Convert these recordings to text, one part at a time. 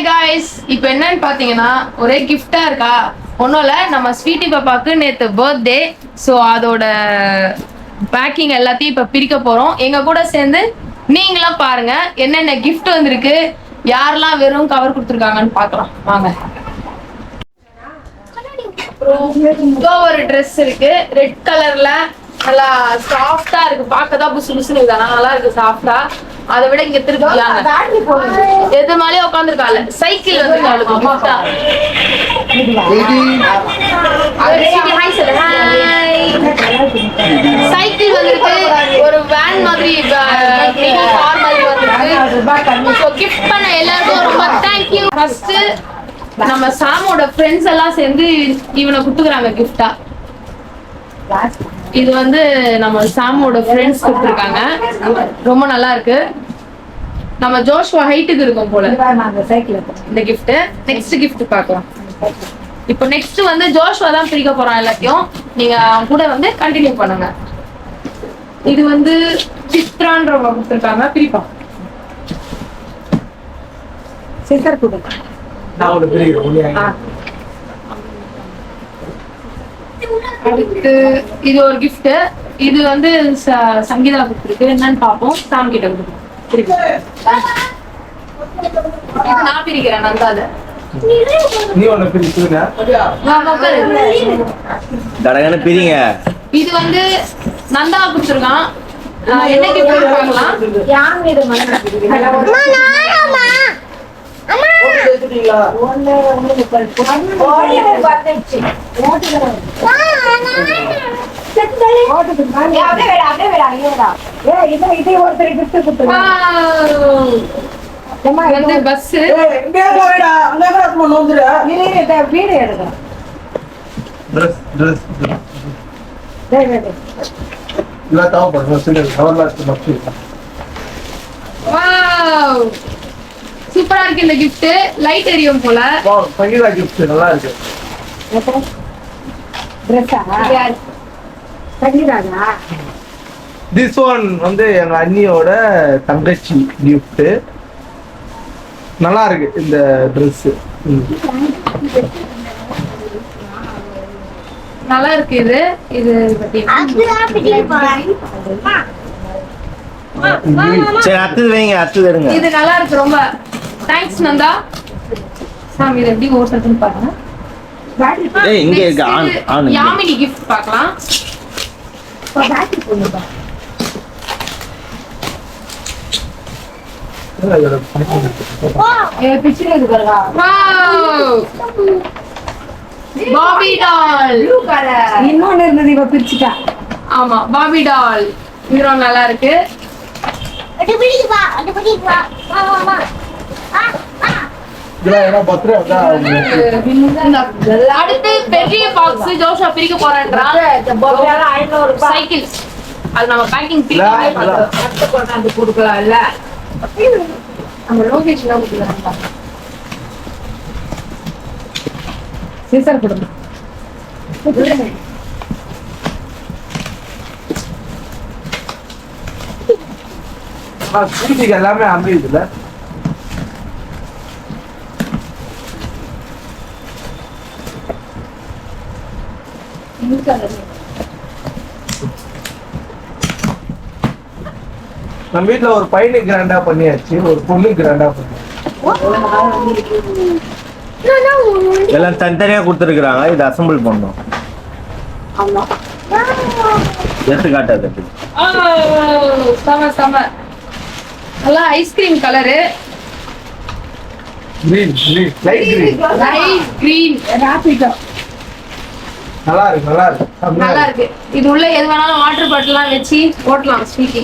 Hi guys இப்போ என்னன்னு பார்த்தீங்கன்னா ஒரே கிஃப்டா இருக்கா? ஒன்றும் இல்லை நம்ம ஸ்வீட்டி பாப்பாவுக்கு நேற்று பர்த்டே ஸோ அதோட பேக்கிங் எல்லாத்தையும் இப்போ பிரிக்க போகிறோம் எங்கள் கூட சேர்ந்து நீங்களும் பாருங்க என்னென்ன கிஃப்ட் வந்திருக்கு யாரெல்லாம் வெறும் கவர் கொடுத்துருக்காங்கன்னு பார்க்கலாம். வாங்க. அப்புறம் ஒரு ட்ரெஸ் இருக்கு. ரெட் கலர்ல நல்லா சாஃப்டா இருக்கு. பார்க்க தான் புசு புசுன்னு இருக்கு நல்லா இருக்கு சாஃப்டா அதை விட இங்க திருப்பிக்கலாம் எது மேலயே உட்காந்துருக்காள் சைக்கிள் வந்து அவளுக்கு. சைக்கிள் வந்திருக்கு. ஒரு வேன் மாதிரி கார் மாதிரி வந்திருக்கு. ஸோ கிஃப்ட் பண்ண எல்லாருக்கும் ரொம்ப தேங்க்யூ ஃபர்ஸ்ட் நம்ம சாமோட ஃப்ரெண்ட்ஸ் எல்லாம் சேர்ந்து இவனை குடுத்துக்கிறாங்க கிஃப்டா இது வந்து நம்ம சாமோட ஃப்ரெண்ட்ஸ் கொடுத்துருக்காங்க. ரொம்ப நல்லா இருக்கு. நம்ம ஜோஷ்வா ஹைட்டுக்கு இருக்கும் போல. இந்த gift. நெக்ஸ்ட் gift பார்க்கலாம். இப்போ நெக்ஸ்ட் வந்து ஜோஷ்வா தான் பிரிக்க போறான் எல்லாத்தையும். நீங்க அவன் கூட வந்து கண்டினியூ பண்ணுங்க. இது வந்து சித்ரான்றவங்க கொடுத்துருக்காங்க. பிரிப்பா நான் ஒரு பெரிய ஒண்ணு அடுத்து இது ஒரு gift இது வந்து ச- சங்கீதா கொடுத்துருக்கு. என்னன்னு பார்ப்போம். சாம் கிட்ட கொடுத்துருக்கு. இது நான் பிரிக்கிறேன் நந்தாத நீ ஒண்ணு பிரிச்சுனா கடகன பிரிங்க. இது வந்து நந்தா கொடுத்துருக்கான். ஆஹ் என்ன gift பார்க்கலாம். Wow. இது வந்து பஸ் ட்ரெஸ் ட்ரெஸ் கவர்லாம் மச்சு வாவ் சூப்பரா இருக்கு இந்த gift. லைட் எரியும் போல. சங்கீதா கிஃப்ட் நல்லா இருக்கு. திஸ் ஒன் வந்து எங்க அண்ணியோட தங்கச்சி கிஃப்ட் நல்லா இருக்கு இந்த ட்ரெஸ் நல்லா இருக்கு இது. இது பத்தி சரி அத்துது வைங்க அத்துது எடுங்க. இது நல்லா இருக்கு ரொம்ப. தேங்க்ஸ் நந்தா சாமி இது எப்படி ஓட்டுறதுன்னு பாருங்க ஏய் இங்க இருக்கு ஆன் இது யாமினி gift பார்க்கலாம். வாவ் பாபி டால் இன்னொன்னு இருந்தது இவ பிரிச்சுட்டா. ஆமா பாபி டால் ஹீரோ நல்லா இருக்கு. அடுத்து பெரிய பாக்ஸ் ஜோஷா பிரிக்க போறேன்றான் சைக்கிள் அது நம்ம பேக்கிங் பிரிக்க கொடுக்கலாம்ல. நம்ம லோகேஷ் சீசர் கொடுங்க. எல்லாமே அமையுதுல்ல? நம்ம வீட்ல ஒரு பையனுக்கு கிராண்டா பண்ணியாச்சு ஒரு பொண்ணுக்கு கிராண்டா பண்ணியாச்சு எல்லாம் தனித்தனியா கொடுத்துருக்குறாங்க. இது அசம்பிள் பண்ணோம் எடுத்து காட்டாது செம செம. நல்லா ice cream colour green green light green light green Rapido நல்லா இருக்கு நல்லா இருக்கு நல்லா இருக்கு இது உள்ள எது வேணாலும் வாட்டர் பாட்டிலாம் வச்சு போட்டலாம் ஸ்வீட்டி.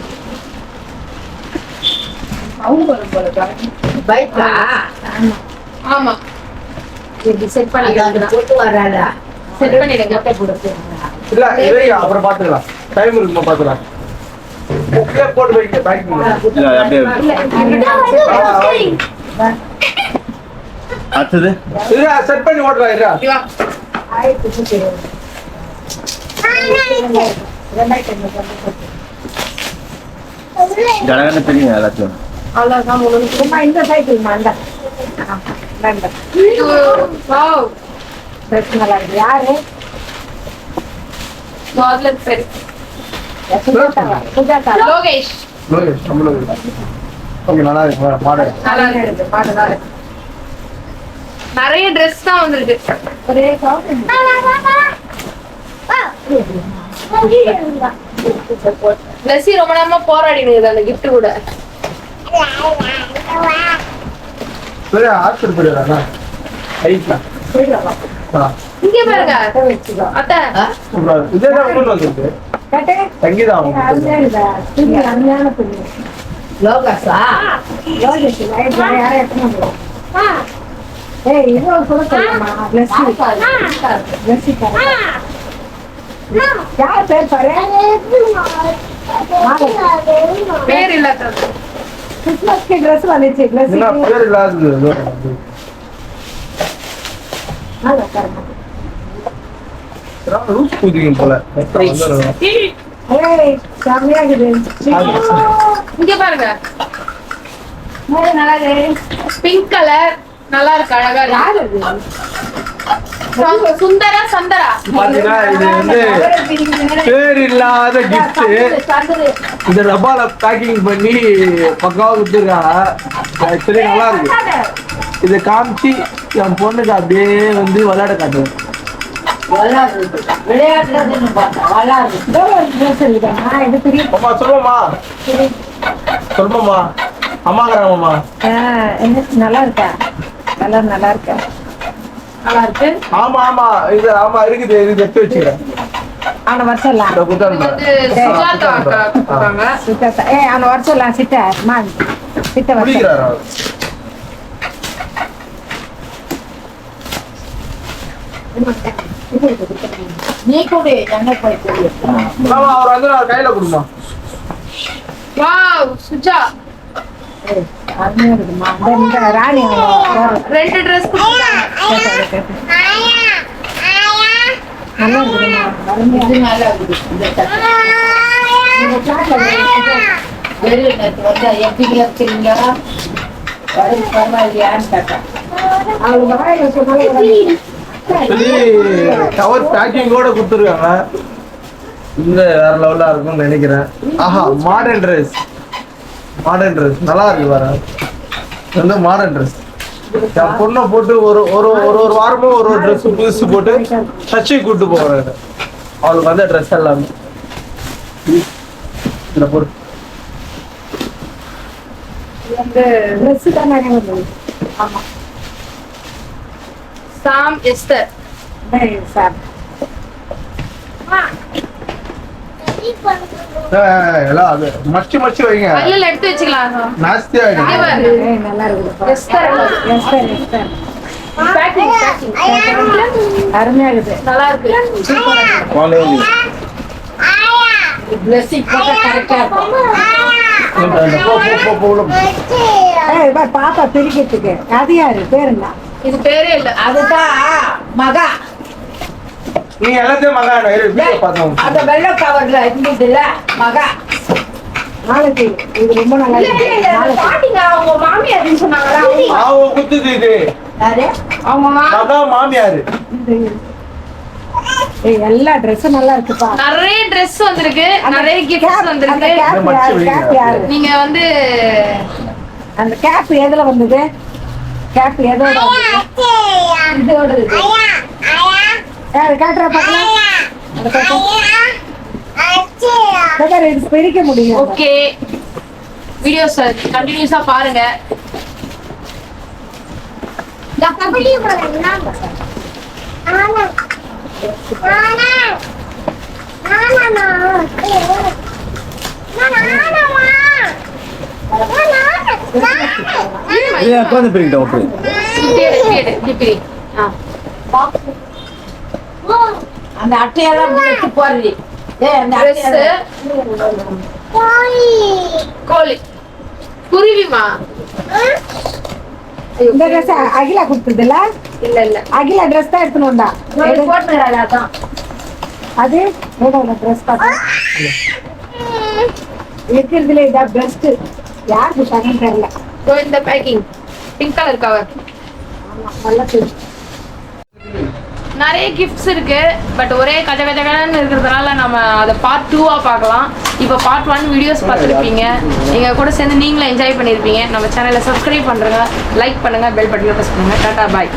பைக்கா? ஆமா. இப்படி செட் பண்ணிடுங்க. போட்டு வராடா செட் பண்ணிடுங்க. இல்ல இதை அப்புறம் பாத்துக்கலாம். டைம் இருக்குமா பாத்துக்கலாம்? போட்டு வைக்க பேக் இல்ல, அப்படியே அடுத்தது செட் பண்ணி ஓட்டுறா இல்ல இப்படி வா. கடகன பிரிங்க எல்லாத்தையும் அவ்வளவுதான் முடிஞ்சு. அம்மா இந்த சைக்கிள் அந்த Wow. ட்ரெஸ் நல்லா இருக்கு யாரு முதல்ல சரி. சுஜாதாவா சுஜாதா லோகேஷ் லோகேஷ் நம்ம லோகேஷ் ஓகே நல்லா இருக்கு மாடல் நல்லா இருக்கு பாடுதா இருக்கு நிறைய ட்ரெஸ் தான் வந்திருக்கு லஸ்ஸி ரொம்ப நேரமா போராடினுது அந்த gift கூட இங்க பாருங்க அத்தை சூப்பரா இருக்கு இதே தான் கொண்டு வந்திருக்கு சங்கீதா லோகஸா லோகஸ் யாரும் எத்தனை ஏய் இது ஒரு கூட சொல்லுமா பிளஸ் பிளஸ் யார் பேர் பாரு? பேர் இல்லாத கிறிஸ்மஸ்க்கு ட்ரெஸ் வந்துச்சு. என்ன பேர் இல்லாதது ரூஸ் பூதிங்க போல. இங்க பாருங்க. நல்லா பிங்க் கலர் நல்லா இருக்கு. அழகா இருக்கு சுந்தரா சந்தரா? பாத்தீங்கன்னா இது வந்து பேர் இல்லாத gift. இந்த டப்பால பேக்கிங் பண்ணி பக்காவா கொடுத்துருக்காங்க ஆக்சுவலி நல்லா இருக்கு இதை காமிச்சு என் பொண்ணுக்கு அப்படியே வந்து விளையாட காட்டுவேன். இது பெரிய அம்மா சொல்லுமா சொல்லுமா அம்மாங்கிறாங்கம்மா. ஆ, என்ன நல்லா இருக்கா கலர் நல்லா இருக்கா? நல்லா இருக்கு? ஆமா ஆமா. இது ஆமா இருக்குது. இது எடுத்து வச்சுக்கிறேன். அவனை வர சொல்லலாம் இதை இது கொடுத்தாங்க வந்து சுஜாதா ஏ அவனை வர சொல்லலாம் சித்த மா சித்த வர சொல்லு. குடிக்கிறார் அவர் நீ கூட என்ன போய் கொடு. அவர் வந்து கையில கொடுமா. வாவ் சுஜா. ராணி ரெண்டு ட்ரெஸ். நல்லா இருக்குதுமா அருமையா நல்லா இருக்குது. இந்த சட்டை. இந்த சாட்ல வெறும் நேத்து வந்து எப்படி இருக்கிறீங்க வரும் பரவாயில்லையான்னு கேட்டேன் கவர் பேக்கிங்கோட கொடுத்துருக்காங்க. இந்த வேற லெவலா இருக்கும்னு நினைக்கிறேன். ஆஹா மாடர்ன் ட்ரெஸ் மாடர்ன் ட்ரெஸ் நல்லா இருக்கு வர வந்து மாடர்ன் ட்ரெஸ் பொண்ணை போட்டு ஒரு ஒரு ஒரு ஒரு வாரமும் ஒரு ஒரு ட்ரெஸ் புதுசு போட்டு சர்ச்சை கூட்டு போகிறேன் அவளுக்கு வந்த ட்ரெஸ் எல்லாமே. இதில் போட்டு சாம் எஸ்தர். டேய், சார் ஏய், எல்லாம் அது மச்சி மச்சி வைங்க. கல்லுல எடுத்து வச்சுக்கலாம் சாம். நாஸ்தி இங்க ஆகிடும் பாரு. ஏய், நல்லா இருக்குது Esther Esther Esther packing packing அருமையா இருக்குது. நல்லா இருக்கு. ட்ரெஸ்ஸிங் போட்டா கரெக்டா இருக்கும் பாப்பா பிரிக்கிறதுக்கு. அது யாரு? பேர் என்ன? இது பேரே இல்ல. அதுதான் மகா. நீங்க எல்லாத்தையும் மகாணம் வீடியோ பார்த்தோம் அந்த வெள்ளை கவர்ல இருந்ததுல மகா. நாளைக்கு இது ரொம்ப நல்லா பாட்டிங்க அவங்க மாமியார்னு சொன்னாங்களா? அவங்க- அவங்க குத்துது இது. யாரு? அவங்க மா- மகா மாமியாரு. எல்லா ட்ரெஸ்ஸும் நல்லா இருக்குப்பா. நிறைய ட்ரெஸ் வந்திருக்கு நிறைய cap- கிஃப்ட்ஸ் வந்திருக்கு? நீங்க வந்து அந்த கேப் எதுல வந்தது? கேப் எதோட? இதோட காட்டுற இது பிரிக்க முடியும். ஓகே. வீடியோஸ் கண்டினியூஸா பாருங்க. உட்காந்து பிரிக்கிட்டோம் அப்படி அந்த அட்டையெல்லாம் எடுத்து போடுறி ஏய் அந்த கோழி. குருவிமா இந்த ட்ரெஸ் அகிலா கொடுத்ததுல இல்ல இல்ல. அகிலா ட்ரெஸ் தான் எடுத்துன்னு வந்தா? போட்டுறாள் அதான். அது? ட்ரெஸ் பார்த்தா இருக்கிறதுல இதான் பெஸ்ட் யாருக்கு சகம் தெரியல. இந்த பேக்கிங் பிங்க் கலர் கவர் நல்லா தெரியும் நிறைய கிஃப்ட்ஸ் இருக்கு பட் ஒரே கஜ கஜ கஜன்னு இருக்கிறதுனால நம்ம அதை பார்ட் டூவா பார்க்கலாம். இப்போ பார்ட் ஒன் வீடியோஸ் பார்த்துருப்பீங்க. எங்க கூட சேர்ந்து நீங்களும் என்ஜாய் பண்ணியிருப்பீங்க நம்ம சேனலை சப்ஸ்கிரைப் பண்ணுங்க லைக் பண்ணுங்க பெல் பட்டனை ப்ரெஸ் பண்ணுங்க. டாடா பாய்